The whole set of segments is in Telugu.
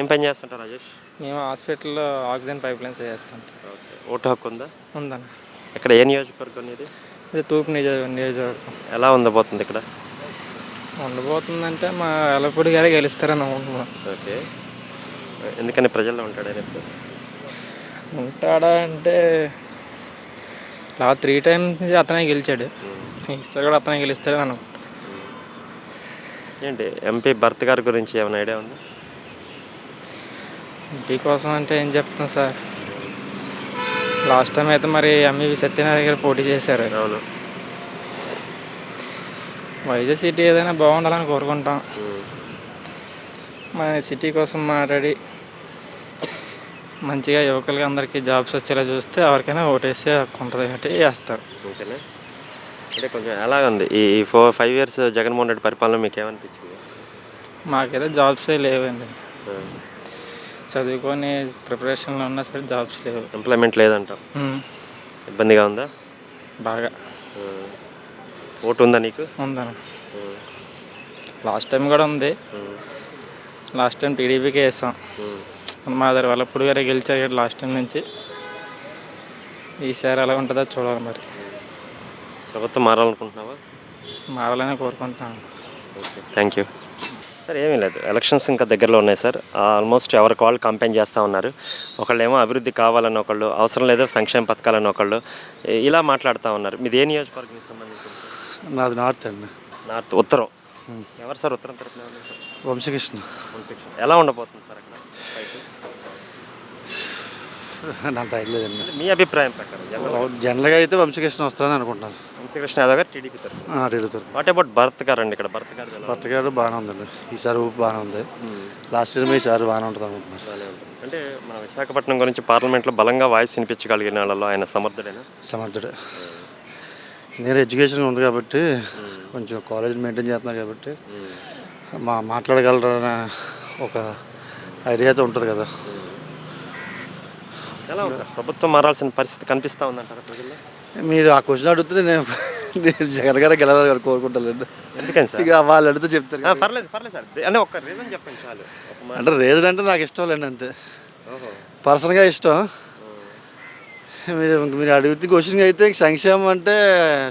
ఏం పని చేస్తుంటారు రాజేష్? మేము హాస్పిటల్లో oxygen pipe lines okay. Vote హక్కు ఉందా? ఉందన్న. ఇక్కడ ఏ నియోజకవర్గం ఇది ఇది తూర్పు నియోజక నియోజకవర్గం. ఎలా ఉండబోతుంది ఇక్కడ? ఉండబోతుందంటే మా ఎలపూడి గారే గెలుస్తారని అనుకుంటున్నాం. ఓకే. ఎందుకని ప్రజల్లో ఉంటాడు ఆయన ఎప్పుడు ఉంటాడా అంటే లా త్రీ టైమ్స్ అతనే గెలిచాడు. ఈసారి కూడా అతనే గెలుస్తాడని అనుకుంటున్నాం. ఏంటి ఎంపీ భర్త గారి గురించి ఏమైనా ఐడియా ఉందా? ఎంపీ కోసం అంటే ఏం చెప్తాం సార్? లాస్ట్ టైం అయితే మరి ఎంఈవి సత్యనారాయణ గారు పోటీ చేశారు. అవును. వైజాగ్ సిటీ ఏదైనా బాగుండాలని కోరుకుంటాం. మన సిటీ కోసం మాట్లాడి మంచిగా యువకులకి అందరికీ జాబ్స్ వచ్చేలా చూస్తే ఎవరికైనా ఓటేసే హక్కు ఉంటుంది కాబట్టి వేస్తారు ఓకేనా అంటే కొంచెం ఎలా ఉంది? ఈ four five years Jaganmohan Reddy పరిపాలన మీకు ఏమనిపించింది? మాకైతే జాబ్సే లేవండి. చదువుకొని ప్రిపరేషన్లో ఉన్నా సరే జాబ్స్ లేవు. ఎంప్లాయ్మెంట్ లేదంటావు? ఉమ్, ఇబ్బందిగా ఉందా? బాగా. ఓటు ఉందా నీకు? ఉందన్న. లాస్ట్ టైం కూడా ఉంది. లాస్ట్ టైం టీడీపీకే వేస్తాం మా దగ్గర వాళ్ళప్పుడు గారే గెలిచారు కదా లాస్ట్ టైం నుంచి. ఈసారి ఎలా ఉంటుందో చూడాలి మరి. ప్రభుత్వం మారాలనుకుంటున్నావా? మారాలని కోరుకుంటున్నాను. థ్యాంక్ యూ సార్ ఏమీ లేదు. ఎలక్షన్స్ ఇంకా దగ్గరలో ఉన్నాయి సార్. ఆల్మోస్ట్ ఎవరికి వాళ్ళు కంపెయిన్ చేస్తూ ఉన్నారు. ఒకళ్ళేమో అభివృద్ధి కావాలని ఒకళ్ళు అవసరం లేదు సంక్షేమ పథకాలని ఒకళ్ళు ఇలా మాట్లాడుతూ ఉన్నారు. మీది ఏ నియోజకవర్గానికి సంబంధించి నాది నార్త్ అండి. నార్త్ ఉత్తరం. ఎవరు సార్ ఉత్తరం తరపున? వంశకృష్ణ. వంశీకృష్ణ. ఎలా ఉండబోతుంది సార్ అక్కడ? నాకు. తగ్గలేదండి మీ అభిప్రాయం ప్రకారం జనరల్ జనరల్గా అయితే వంశకృష్ణ వస్తారని అనుకుంటున్నారు. వంశీకృష్ణ యాదవ్ గారు టీడీపీ తరఫున. అడుగుతారు వాట్ అబౌట్ భరత్ గారు అండి ఇక్కడ? భరత్ గారు ఎలా భర్త గారు బాగానే ఉందండి. ఈసారి ఊపు బాగానే ఉంది. లాస్ట్ ఇయర్ మీ ఈసారి బాగానే ఉంటుంది అనుకుంటున్నారు. అంటే మన విశాఖపట్నం గురించి పార్లమెంట్లో బలంగా వాయిస్ వినిపించగలిగిన వాళ్ళలో ఆయన సమర్థుడేనా? సమర్థుడే. నేను ఎడ్యుకేషన్ ఉంది కాబట్టి కొంచెం కాలేజ్ మెయింటైన్ చేస్తున్నారు కాబట్టి మా మాట్లాడగలరన్న ఒక ఐడియా అయితే ఉంటుంది కదా. ఎలా ఉంది సార్? ప్రభుత్వం మారాల్సిన పరిస్థితి కనిపిస్తూ ఉందంటారా ప్రజల్లో? మీరు ఆ క్వశ్చన్ అడిగితే నేను నేను జగన్ గారే గెలవాలని కోరుకుంటానండి ఎందుకని సార్? ఇక వాళ్ళు అడిగితే చెప్తారు పర్లేదు పర్లేదు సార్. అంటే ఒక్క రీజన్ చెప్పండి చాలు. ఒక అంటే రీజన్ అంటే నాకు ఇష్టం లేండి అంతే. పర్సనల్గా ఇష్టం. మీరు మీరు అడిగితే క్వశ్చన్ అయితే సంక్షేమం అంటే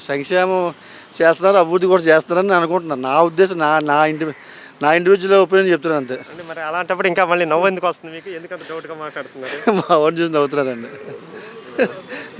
సంక్షేమం చేస్తున్నారు అభివృద్ధి కూడా చేస్తున్నారని నేను అనుకుంటున్నాను. నా ఉద్దేశం నా నా ఇంటి నా ఇండివిజువల్ ఒపీనియన్ చెప్తున్నాను అంతే. అంటే మరి అలాంటప్పుడు ఇంకా మళ్ళీ నవ్వు ఎందుకు వస్తుంది మీకు? ఎందుకంత డౌట్గా మాట్లాడుతున్నారు? మా వాడిని చూసి నవ్వుతున్నానండి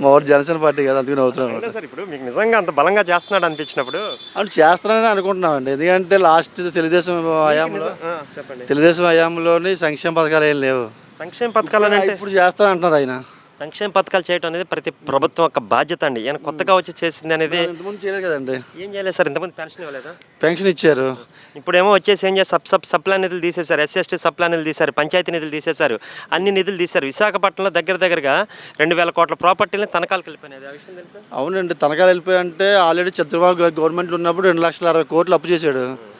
మా వాడు జనసేన పార్టీ కదా అందుకే నవ్వుతున్నాను అంటే సార్ ఇప్పుడు మీకు నిజంగా అంత బలంగా చేస్తున్నాడు అనిపించినప్పుడు అంటే చేస్తున్నానని అనుకుంటున్నామండి. ఎందుకంటే లాస్ట్ తెలుగుదేశం హయాంలో చెప్పండి. తెలుగుదేశం హయాంలోని సంక్షేమ పథకాలు ఏం లేవు. సంక్షేమ పథకాలు ఇప్పుడు చేస్తాను అంటున్నారు ఆయన. సంక్షేమ పథకాలు చేయడం అనేది ప్రతి ప్రభుత్వం యొక్క బాధ్యత అండి. ఈయన కొత్తగా వచ్చి చేసింది అనేది ఇంతకుముందు చేయలేదు కదండి. ఏం చేయలేదు సార్? ఇంతమంది పెన్షన్ ఇవ్వలేదా? పెన్షన్ ఇచ్చారు. ఇప్పుడేమో వచ్చేసి ఏం చేసి సబ్ సబ్ సప్లా నిధులు తీసేశారు. ఎస్ఎస్టీ సప్లా నిధులు తీశారు. పంచాయతీ నిధులు తీసేశారు. అన్ని నిధులు తీశారు. విశాఖపట్నంలో దగ్గర దగ్గరగా రెండు వేల కోట్ల తనఖాలకు వెళ్ళిపోయినాయి ఆ విషయం తెలుసా? అవునండి. తనఖాలు వెళ్ళిపోయి ఆల్రెడీ చంద్రబాబు గారు గవర్నమెంట్ ఉన్నప్పుడు రెండు లక్షల అరవై కోట్లు అప్పు చేశాడు.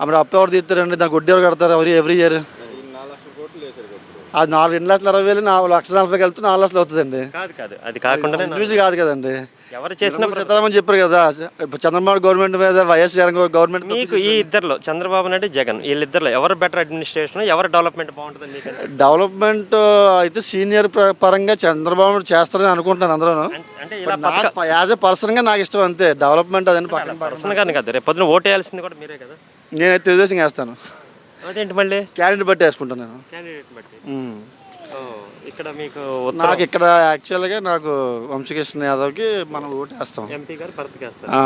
అప్పుడు అప్పు ఎవరు తీస్తారండి? దానికి వడ్డీ ఎవరు కడతారు? ఎవరు ఎవ్రీ ఇయర్ అది నాలుగు రెండు లక్షల అరవై వేలు నాలుగు లక్షల నలభై కలిపితే నాలుగు లక్షలు అవుతుందండి. కాదు కాదు అది నా- న్యూస్ కాదు కదండి. ఎవరు చేసిన సీతారామన్ చెప్పారు కదా చంద్రబాబు గవర్నమెంట్ మీద వైఎస్ జగన్ గవర్నమెంట్ మీకు ఈ ఇద్దరులో చంద్రబాబు నాయుడు జగన్ వీళ్ళిద్దరిలో ఎవరు బెటర్ అడ్మినిస్ట్రేషన్ ఎవరు డెవలప్మెంట్ బాగుంటుంది డెవలప్మెంట్ అయితే సీనియర్ ప్ర- పరంగా చంద్రబాబు చేస్తారని అనుకుంటున్నాను అందరూ అంటే యాజ్ ఎ పర్సన్గా నాకు ఇష్టం అంతే డెవలప్మెంట్ అదని పక్కన పర్సన్ గాని కాదు రేపు పొద్దున ఓటు వేయాల్సింది కూడా మీరే కదా. నేనైతే తెలుగుదేశం వేస్తాను అదేంటి మళ్ళీ? క్యాండిడేట్ బట్టి వేసుకుంటాను నేను. క్యాండిడేట్ బట్టి? ఉమ్. ఓ, ఇక్కడ మీకు ఉత్తరం? నాకు ఇక్కడ యాక్చువల్గా నాకు వంశకృష్ణ యాదవ్కి మనం ఓటు వేస్తాం. ఎంపీ గారు ఆ,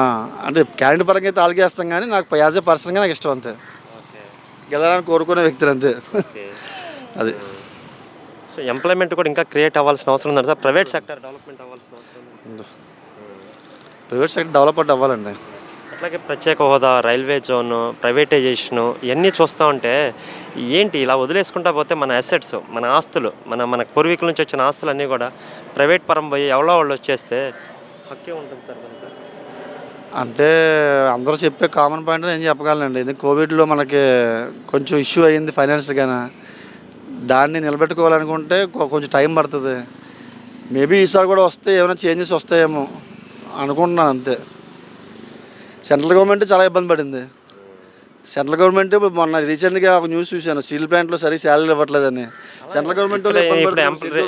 అంటే క్యాండిడేట్ పరంగా అయితే వాళ్ళకి వేస్తాం కానీ నాకు యాజ్ ఎ పర్సన్గా నాకు ఇష్టం అంతే. ఓకే. గెలవాలని కోరుకునే వ్యక్తిని అంతే. ఓకే. అది. సో ఎంప్లాయ్మెంట్ కూడా ఇంకా క్రియేట్ అవ్వాల్సిన అవసరం ఉంది సార్ ప్రైవేట్ సెక్టర్ డెవలప్మెంట్ అవ్వాల్సిన అవసరం ఉంది ప్రైవేట్ సెక్టర్ డెవలప్మెంట్ అవ్వాలండి. అట్లాగే ప్రత్యేక హోదా రైల్వే జోన్ ప్రైవేటైజేషను ఇవన్నీ చూస్తూ ఉంటే ఏంటి ఇలా వదిలేసుకుంటా పోతే మన అసెట్స్ మన ఆస్తులు మన మన పూర్వీకుల నుంచి వచ్చిన ఆస్తులు అన్నీ కూడా ప్రైవేట్ పరం పోయి ఎవరో వాళ్ళు వచ్చేస్తే హక్కే ఉంటుంది సార్ మనకి. అంటే అందరూ చెప్పే కామన్ పాయింట్ నేను చెప్పగలనండి. ఇది కోవిడ్లో మనకి కొంచెం ఇష్యూ అయ్యింది ఫైనాన్షియల్గానే దాన్ని నిలబెట్టుకోవాలనుకుంటే కొ- కొంచెం టైం పడుతుంది. మేబీ ఈసారి కూడా వస్తే ఏమైనా చేంజెస్ వస్తాయేమో అనుకుంటున్నాను అంతే. సెంట్రల్ గవర్నమెంట్ చాలా ఇబ్బంది పడింది. సెంట్రల్ గవర్నమెంట్ మొన్న రీసెంట్గా ఒక న్యూస్ చూశాను స్టీల్ ప్లాంట్లో సరిగ్గా శాలరీ ఇవ్వట్లేదని. సెంట్రల్ గవర్నమెంట్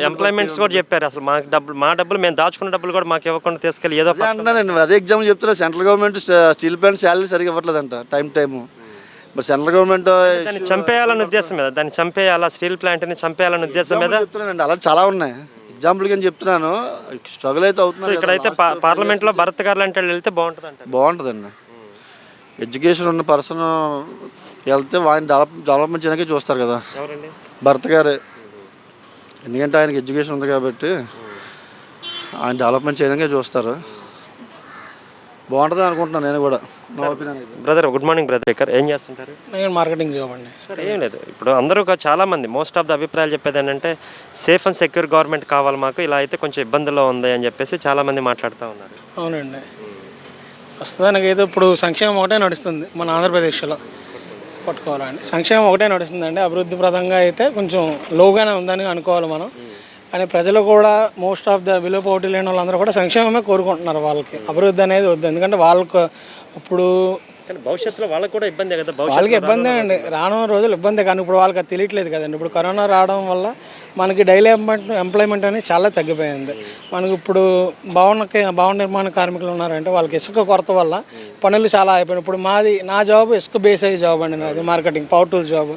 ఎంప్లాయ్మెంట్స్ కూడా చెప్పారు అసలు మాకు డబ్బులు మా డబ్బులు మేము దాచుకున్న డబ్బులు కూడా మాకు ఇవ్వకుండా తీసుకెళ్ళి ఏదో అదే అంటున్నానండి అదే ఎగ్జామ్ చెప్తున్నా central government steel plant salary సరిగ్గా ఇవ్వట్లేదంట టైం టైము. మరి సెంట్రల్ గవర్నమెంట్ దాన్ని చంపేయాలన్న ఉద్దేశం మీద దాన్ని చంపేయాలా స్టీల్ ప్లాంట్ని చంపేయాలన్న ఉద్దేశం మీద? చెప్తున్నానండి అలా చాలా ఉన్నాయి. ఎగ్జాంపుల్ కింద చెప్తున్నాను. స్ట్రగుల్ అయితే సో అవుతుంది ఇక్కడైతే పా- పార్లమెంట్లో భరత్ గారు లాంటి వాళ్ళు వెళ్తే బాగుంటుంది అంటారు బాగుంటుందండి. ఎడ్యుకేషన్ ఉన్న పర్సన్ వెళ్తే ఆయన డెవలప్ డెవలప్మెంట్ చేయడానికే చూస్తారు కదా. ఎవరండి? భర్త గారే. ఎందుకంటే ఆయనకి ఎడ్యుకేషన్ ఉంది కాబట్టి ఆయన డెవలప్మెంట్ చేయడానికే చూస్తారు. బాగుంటుంది అనుకుంటున్నాను నేను కూడా. నా ఒపీనియన్ అయితే బ్రదర్ గుడ్ మార్నింగ్ బ్రదర్ ఇక్కడ ఏం చేస్తుంటారు? నేను మార్కెటింగ్ జాబ్ అండి. సార్ ఏం లేదు. ఇప్పుడు అందరూ ఒక చాలా మంది మోస్ట్ ఆఫ్ ద అభిప్రాయాలు చెప్పేది ఏంటంటే సేఫ్ అండ్ సెక్యూర్ గవర్నమెంట్ కావాలి మాకు ఇలా అయితే కొంచెం ఇబ్బందుల్లో ఉంది అని చెప్పేసి చాలా మంది మాట్లాడుతూ ఉన్నారు. అవునండి. ప్రస్తుతానికి అయితే ఇప్పుడు సంక్షేమం ఒకటే నడుస్తుంది మన ఆంధ్రప్రదేశ్లో పట్టుకోవాలండి. సంక్షేమం ఒకటే నడుస్తుందండి. అభివృద్ధి ప్రదంగా అయితే కొంచెం లోగానే ఉందని అనుకోవాలి మనం. కానీ ప్రజలు కూడా most of the below poverty లేని వాళ్ళందరూ కూడా సంక్షేమమే కోరుకుంటున్నారు వాళ్ళకి. అభివృద్ధి అనేది వద్దు. ఎందుకంటే వాళ్ళకు ఇప్పుడు భవిష్యత్తులో వాళ్ళకి కూడా ఇబ్బంది కదా? వాళ్ళకి ఇబ్బంది అండి. రానున్న రోజులు ఇబ్బంది కానీ ఇప్పుడు వాళ్ళకి అది తెలియట్లేదు కదండి. ఇప్పుడు కరోనా రావడం వల్ల మనకి డైలీ ఎంప్లాయ్మెంట్ ఎంప్లాయ్మెంట్ అనేది చాలా తగ్గిపోయింది. మనకి ఇప్పుడు భవనకి భవన నిర్మాణ కార్మికులు ఉన్నారంటే వాళ్ళకి ఇసుక కొరత వల్ల పనులు చాలా అయిపోయినాయి. ఇప్పుడు మాది నా జాబ్ ఇసుక బేస్ అయ్యే జాబ్ అండి నాది. మార్కెటింగ్ పవర్ టూల్స్ జాబ్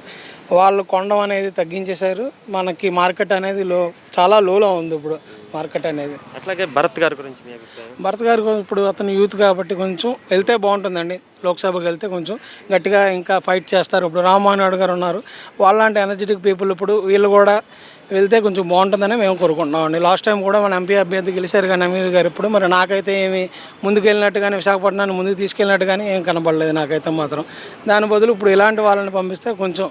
వాళ్ళు కొండం అనేది తగ్గించేశారు. మనకి మార్కెట్ అనేది లో చాలా లోలో ఉంది ఇప్పుడు మార్కెట్ అనేది. అట్లాగే భరత్ గారి గురించి మీ అభిప్రాయం? భరత్ గారు ఇప్పుడు అతను యూత్ కాబట్టి కొంచెం వెళ్తే బాగుంటుందండి. లోక్సభకి వెళ్తే కొంచెం గట్టిగా ఇంకా ఫైట్ చేస్తారు. ఇప్పుడు రామ్మోహన్ గారు ఉన్నారు. వాళ్ళంటి ఎనర్జెటిక్ పీపుల్ ఇప్పుడు వీళ్ళు కూడా వెళ్తే కొంచెం బాగుంటుందని మేము కోరుకుంటున్నామండి లాస్ట్ టైం కూడా మన ఎంపీ అభ్యర్థి గెలిచారు కానీ అమీర్ గారు ఇప్పుడు. మరి నాకైతే ఏమి ముందుకు వెళ్ళినట్టు కానీ విశాఖపట్నాన్ని ముందుకు తీసుకెళ్ళినట్టు కానీ ఏం కనబడలేదు నాకైతే మాత్రం. దాని బదులు ఇప్పుడు ఇలాంటి వాళ్ళని పంపిస్తే కొంచెం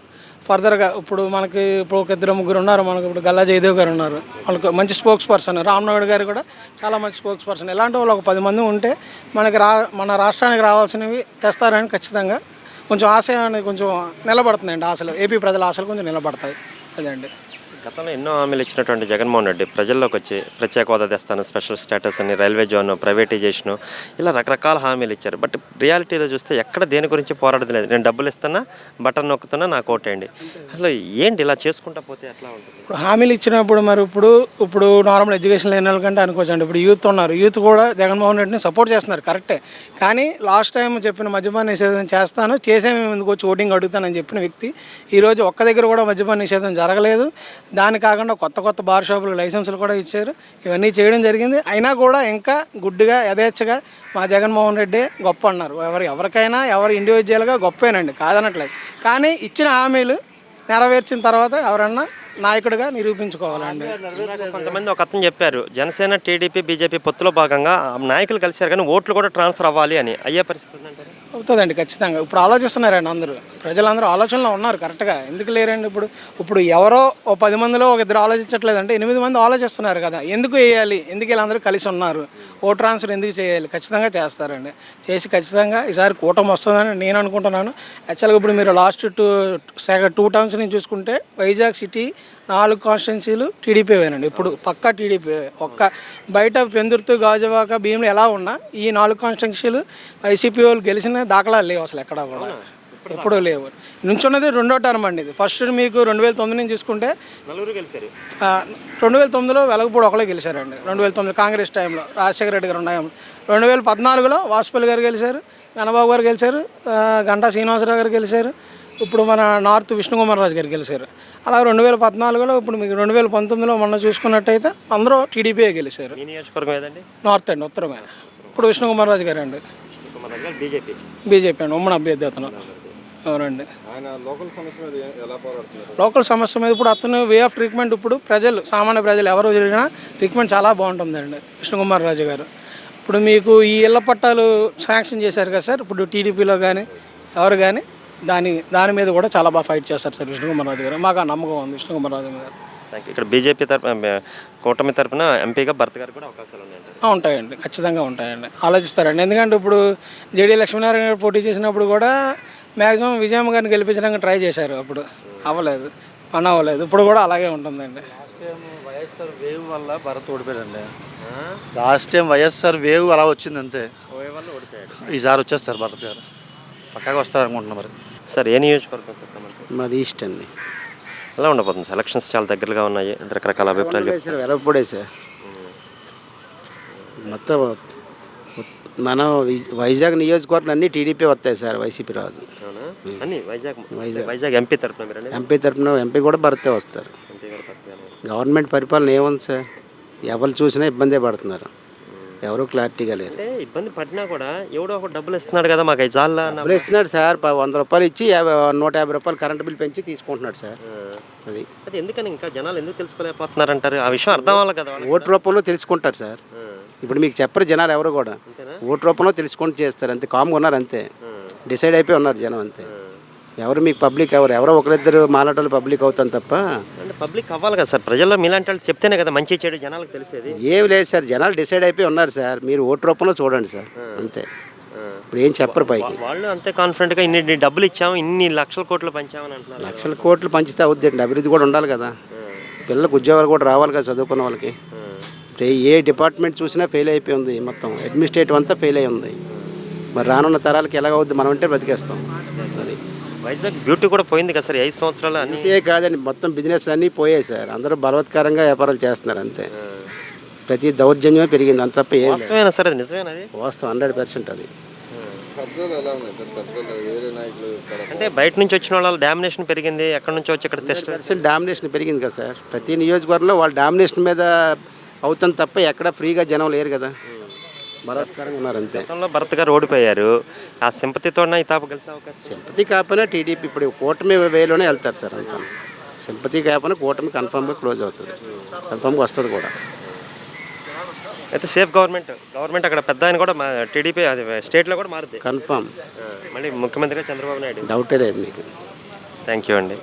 ఫర్దర్గా ఇప్పుడు మనకి ఇప్పుడు ఒక ఇద్దరు ముగ్గురు ఉన్నారు మనకి ఇప్పుడు గల్లా జయదేవ్ గారు ఉన్నారు. వాళ్ళకి మంచి స్పోక్స్ పర్సన్ రామ్నగర్ గారు కూడా చాలా మంచి స్పోక్స్ పర్సన్. ఇలాంటి వాళ్ళు ఒక పది మంది ఉంటే మనకి రా మన రాష్ట్రానికి రావాల్సినవి తెస్తారని ఖచ్చితంగా కొంచెం ఆశ అనేది కొంచెం నిలబడుతుందండి ఆశలు. ఏపీ ప్రజల ఆశలు కొంచెం నిలబడతాయి. అదే అండి. గతంలో ఎన్నో హామీలు ఇచ్చినటువంటి జగన్మోహన్ రెడ్డి ప్రజల్లోకి వచ్చి ప్రత్యేక హోదా తెస్తాను స్పెషల్ స్టేటస్ అని రైల్వే జోన్ ప్రైవేటైజేషను ఇలా రకరకాల హామీలు ఇచ్చారు. బట్ రియాలిటీలో చూస్తే ఎక్కడ దేని గురించి పోరాడదు లేదు. నేను డబ్బులు ఇస్తున్నా బటన్ నొక్కుతున్నా నాకు ఓటేయండి అసలు ఏంటి ఇలా చేసుకుంటా పోతే ఎట్లా ఉంటుంది? హామీలు ఇచ్చినప్పుడు మరి ఇప్పుడు ఇప్పుడు నార్మల్ ఎడ్యుకేషన్ లేని వాళ్ళకంటే అనుకోవచ్చండి. ఇప్పుడు యూత్ ఉన్నారు. యూత్ కూడా జగన్మోహన్ రెడ్డిని సపోర్ట్ చేస్తున్నారు కరెక్టే కానీ లాస్ట్ టైం చెప్పిన మద్యపాన నిషేధం చేస్తాను చేసే మేము ముందుకు వచ్చి ఓటింగ్ అడుగుతానని చెప్పిన వ్యక్తి ఈరోజు ఒక్క దగ్గర కూడా మద్యపాన నిషేధం జరగలేదు. దాని కాకుండా కొత్త కొత్త బార్ షాపులకు లైసెన్సులు కూడా ఇచ్చారు. ఇవన్నీ చేయడం జరిగింది. అయినా కూడా ఇంకా గుడ్డిగా యథేచ్ఛగా మా జగన్మోహన్ రెడ్డి గొప్ప అన్నారు. ఎవరు ఎవరికైనా ఎవరు ఇండివిజువల్గా గొప్పేనండి కాదనట్లేదు. కానీ ఇచ్చిన హామీలు నెరవేర్చిన తర్వాత ఎవరన్నా నాయకుడిగా నిరూపించుకోవాలండి. కొంతమంది ఒక అతను చెప్పారు జనసేన టీడీపీ బీజేపీ పొత్తులో భాగంగా నాయకులు కలిశారు కానీ ఓట్లు కూడా ట్రాన్స్ఫర్ అవ్వాలి అని. అయ్యే పరిస్థితి అవుతుందండి ఖచ్చితంగా. ఇప్పుడు ఆలోచిస్తున్నారండి అందరూ. ప్రజలందరూ ఆలోచనలో ఉన్నారు కరెక్ట్గా. ఎందుకు లేరండి ఇప్పుడు? ఇప్పుడు ఎవరో ఓ పది మందిలో ఒక ఇద్దరు ఆలోచించట్లేదంటే ఎనిమిది మంది ఆలోచిస్తున్నారు కదా. ఎందుకు వేయాలి? ఎందుకు వీళ్ళందరూ కలిసి ఉన్నారు? ఓ ట్రాన్స్ఫర్ ఎందుకు చేయాలి? ఖచ్చితంగా చేస్తారండి. చేసి ఖచ్చితంగా ఈసారి కూటమి వస్తుందని నేను అనుకుంటున్నాను. యాక్చువల్గా ఇప్పుడు మీరు last two second two terms నుంచి చూసుకుంటే వైజాగ్ సిటీ నాలుగు కాన్స్టిట్యున్సీలు టీడీపీవేనండి ఇప్పుడు పక్కా టీడీపీ ఒక్క బయట పెందుర్తు గాజువాక భీములు ఎలా ఉన్నా ఈ నాలుగు కాన్స్టిట్యున్సీలు వైసీపీ వాళ్ళు గెలిచిన దాఖలాలు లేవు అసలు ఎక్కడా కూడా. ఎప్పుడూ లేవు. నుంచున్నది రెండో టర్మ్ అండి ఇది. ఫస్ట్ మీకు రెండు వేల తొమ్మిది నుంచి చూసుకుంటే రెండు వేల తొమ్మిదిలో వెలగపూడి ఒకళ్ళే గెలిచారండి. రెండు వేల తొమ్మిది కాంగ్రెస్ టైంలో రాజశేఖర రెడ్డి గారు ఉన్నాము రెండు వేల పద్నాలుగులో వాజ్పేయి గారు గెలిచారు గణబాబు గారు గెలిచారు గంటా శ్రీనివాసరావు గారు గెలిచారు. ఇప్పుడు మన నార్త్ విష్ణుకుమార్ రాజు గారు గెలిచారు. అలా రెండు వేల పద్నాలుగులో ఇప్పుడు మీకు రెండు వేల పంతొమ్మిదిలో మొన్న చూసుకున్నట్టయితే అందరూ టీడీపీయే గెలిచారు. నార్త్ అండి ఉత్తరమే. ఇప్పుడు విష్ణుకుమార్ రాజు గారు అండి. బీజేపీ. బీజేపీ అండి. ఉమ్మడి అభ్యర్థి అతను. అవునండి. ఆయన లోకల్ సమస్య మీద ఏ- ఎలా పోరాడుతున్నారు? లోకల్ సమస్య మీద ఇప్పుడు అతను వే ఆఫ్ ట్రీట్మెంట్ ఇప్పుడు ప్రజలు సామాన్య ప్రజలు ఎవరు జరిగినా ట్రీట్మెంట్ చాలా బాగుంటుందండి విష్ణుకుమార్ రాజు గారు. ఇప్పుడు మీకు ఈ ఇళ్ళ పట్టాలు శాంక్షన్ చేశారు కదా సార్? ఇప్పుడు టీడీపీలో కానీ ఎవరు కానీ దాని దాని మీద కూడా చాలా బాగా ఫైట్ చేస్తారు సార్ విష్ణుకుమార్ రాజు గారు. మాకు ఆ నమ్మకం ఉంది విష్ణుకుమార్ రాజు మీద థ్యాంక్ యూ ఇక్కడ బీజేపీ తరపున కూటమి తరపున ఎంపీగా భర్త గారు కూడా అవకాశాలు ఉన్నాయంటారు ఆ, ఉంటాయండి. ఖచ్చితంగా ఉంటాయండి. ఆలోచిస్తారండి. ఎందుకంటే ఇప్పుడు జేడీ లక్ష్మీనారాయణ గారు పోటీ చేసినప్పుడు కూడా మ్యాక్సిమం విజయమ్మ గారిని గెలిపించడానికి ట్రై చేశారు. అప్పుడు అవ్వలేదు. పని అవ్వలేదు. ఇప్పుడు కూడా అలాగే ఉంటుందండి. లాస్ట్ టైం వైఎస్ఆర్ వేవ్ వల్ల భరత్ ఓడిపోయాడండి. లాస్ట్ టైం వైఎస్ఆర్ వేవ్ అలా వచ్చింది అంతే. ఈసారి వచ్చేస్తారు భరత్ గారు. పక్కాగా వస్తారు అనుకుంటున్నా మరి. సార్ ఏ నియోజకవర్గం సార్ మాది ఈస్ట్ అండి. ఎలా ఉండబోతుంది సార్? ఎలక్షన్స్ చాలా దగ్గరగా ఉన్నాయి రకరకాల అభిప్రాయాలు చెప్తున్నారు. సార్ వెలపడే సార్. మొత్తం మన వై- వైజాగ్ నియోజకవర్గం అన్నీ టీడీపీ వస్తాయి సార్ వైసీపీ రాదు. అవునా? అన్ని వైజాగ్ వైజాగ్. వైజాగ్ ఎంపీ తరఫున మీరు అనేది ఎంపీ తరఫున ఎంపీ కూడా భర్తే వస్తారు. ఎంపీ గారు తరఫున గవర్నమెంట్ పరిపాలన ఏముంది సార్? ఎవరు చూసినా ఇబ్బందే పడుతున్నారు. ఎవరు క్లారిటీగా లేరు. అంటే ఇబ్బంది పడినా కూడా ఎవడో ఒక డబ్బులు ఇస్తున్నాడు కదా మాకు అన్న- డబ్బులు ఇస్తున్నాడు సార్ వంద రూపాయలు ఇచ్చి యాభై నూట యాభై రూపాయలు కరెంట్ బిల్ పెంచి తీసుకుంటున్నాడు సార్. అది. అది ఎందుకని ఇంకా జనాలు ఎందుకు తెలుసుకోలేకపోతున్నారు అంటారు ఆ విషయం అర్థం అవ్వాలి కదా. ఓటు రూపంలో తెలుసుకుంటారు సార్. ఇప్పుడు మీకు చెప్పరు జనాలు ఎవరు కూడా. ఓటు రూపంలో తెలుసుకుంటూ చేస్తారు అంతే కామ్గా ఉన్నారు అంతే. డిసైడ్ అయిపోయి ఉన్నారు జనం అంతే. ఎవరు మీకు పబ్లిక్ ఎవరు? ఎవరో ఒకరిద్దరు మాలాటోళ్ళు పబ్లిక్ అవుతాను తప్ప పబ్లిక్ అవ్వాలి కదా సార్? ప్రజల్లో మీలాంటి వాళ్ళు చెప్తేనే కదా మంచి చెడు జనాలకు తెలిసేది. ఏం లేదు సార్ జనాలు డిసైడ్ అయిపోయి ఉన్నారు సార్. మీరు ఓటు రూపంలో చూడండి సార్. అంతే. ఇప్పుడు ఏం చెప్పరు పైకి. వాళ్ళు అంతే కాన్ఫిడెంట్గా ఇన్ని డబ్బులు ఇచ్చాము ఇన్ని లక్షల కోట్లు పంచామని అంటున్నారు. లక్షల కోట్లు పంచితే అవుద్దండి. అభివృద్ధి కూడా ఉండాలి కదా. పిల్లలకు ఉద్యోగాలు కూడా రావాలి కదా చదువుకున్న వాళ్ళకి. ఏ- డిపార్ట్మెంట్ చూసినా ఫెయిల్ అయిపోయి ఉంది మొత్తం. అడ్మినిస్ట్రేటివ్ అంతా ఫెయిల్ అయి ఉంది. మరి రానున్న తరాలకి ఎలాగ అవుద్ది మనం అంటే బతికేస్తాం వైజాగ్ బ్యూటీ కూడా పోయింది కదా సార్ ఐదు సంవత్సరాలు అన్ని కాదండి మొత్తం బిజినెస్ అన్నీ పోయాయి సార్. అందరూ బలవత్కరంగా వ్యాపారాలు చేస్తున్నారు అంతే. ప్రతి దౌర్జన్యమే పెరిగింది అంత తప్ప ఏం లేదు. వాస్తవేనా సార్ అది? నిజమేనా అది? వాస్తవం హండ్రెడ్ పర్సెంట్ అది. కబ్జాలు ఎలా ఉన్నాయి సార్ కబ్జాలు వేరే నాయకులు ఇక్కడ అంటే బయట నుంచి వచ్చిన వాళ్ళ డామినేషన్ పెరిగింది ఎక్కడి నుంచి వచ్చి ఇక్కడ టెస్ట్ పర్సెంట్ డామినేషన్ పెరిగింది కదా సార్. ప్రతి నియోజకవర్గంలో వాళ్ళ డామినేషన్ మీద అవుతుంది తప్ప ఎక్కడ ఫ్రీగా జనం లేరు కదా. ఉన్నారు అంతే గతంలో భరత్ గారు ఓడిపోయారు. ఆ సింపతితో తాప కలిసే అవకాశం సింపతి కాకపోయినా టీడీపీ ఇప్పుడు కూటమి వేలోనే వెళ్తారు సార్ అంతా. సింపతి కాకపోయినా కూటమి కన్ఫామ్గా క్లోజ్ అవుతుంది. కన్ఫామ్గా వస్తుంది కూడా. అయితే సేఫ్ గవర్నమెంట్ గవర్నమెంట్ అక్కడ పెద్ద ఆయన కూడా మా టీడీపీ అది స్టేట్లో కూడా మారుద్ది. కన్ఫామ్. మళ్ళీ ముఖ్యమంత్రిగా చంద్రబాబు నాయుడు. డౌటే లేదు మీకు. థ్యాంక్ యూ అండి.